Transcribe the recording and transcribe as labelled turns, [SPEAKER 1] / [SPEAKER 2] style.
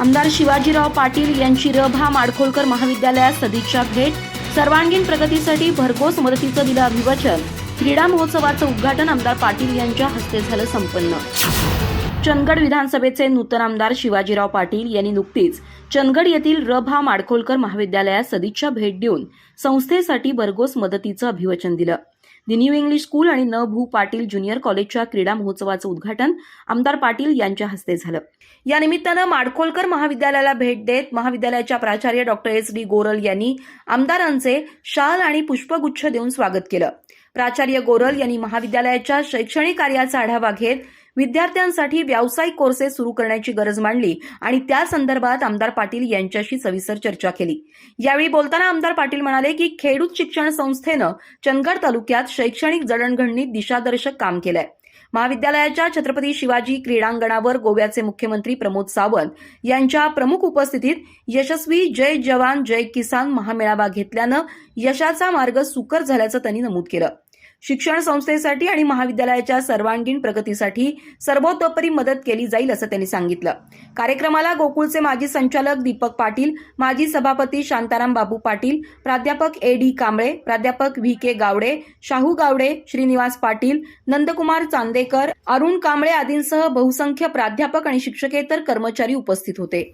[SPEAKER 1] आमदार शिवाजीराव पाटील यांची रभा माडखोलकर महाविद्यालयात सदिच्छा भेट. सर्वांगीण प्रगतीसाठी भरघोस मदतीचं दिलं अभिवचन. क्रीडा महोत्सवाचं उद्घाटन आमदार पाटील यांच्या हस्ते झालं संपन्न. चंदगड विधानसभेचे नूतन आमदार शिवाजीराव पाटील यांनी नुकतीच चंदगड येथील रभा माडखोलकर महाविद्यालयात सदिच्छा भेट देऊन संस्थेसाठी भरघोस मदतीचं अभिवचन दिलं. दि न्यू इंग्लिश स्कूल आणि न भू पाटील ज्युनियर कॉलेजच्या क्रीडा महोत्सवाचं उद्घाटन आमदार पाटील यांच्या हस्ते झालं. या निमित्तानं माडखोलकर महाविद्यालयाला भेट देत महाविद्यालयाच्या प्राचार्य डॉक्टर एस डी गोरल यांनी आमदारांचे शाल आणि पुष्पगुच्छ देऊन स्वागत केलं. प्राचार्य गोरल यांनी महाविद्यालयाच्या शैक्षणिक कार्याचा आढावा घेत विद्यार्थ्यांसाठी व्यावसायिक कोर्सेस सुरू करण्याची गरज मांडली आणि त्या संदर्भात आमदार पाटील यांच्याशी सविस्तर चर्चा केली. यावेळी बोलताना आमदार पाटील म्हणाले की खेडूत शिक्षण संस्थेनं चंदगड तालुक्यात शैक्षणिक जडणघडणीत दिशादर्शक काम केलंय. महाविद्यालयाच्या छत्रपती शिवाजी क्रीडांगणावर गोव्याचे मुख्यमंत्री प्रमोद सावंत यांच्या प्रमुख उपस्थितीत यशस्वी जय जवान जय किसान महामेळावा घेतल्यानं यशाचा मार्ग सुकर झाल्याचं त्यांनी नमूद केलं. शिक्षण संस्थेसाठी आणि महाविद्यालयाच्या सर्वांगीण प्रगतीसाठी सर्वतोपरी मदत केली जाईल असं त्यांनी सांगितलं. कार्यक्रमाला गोकुळचे माजी संचालक दीपक पाटील माजी सभापती शांताराम बाबू पाटील प्राध्यापक ए डी कांबळे प्राध्यापक व्ही के गावडे शाहू गावडे श्रीनिवास पाटील नंदकुमार चांदेकर अरुण कांबळे आदींसह बहुसंख्य प्राध्यापक आणि शिक्षकेतर कर्मचारी उपस्थित होते.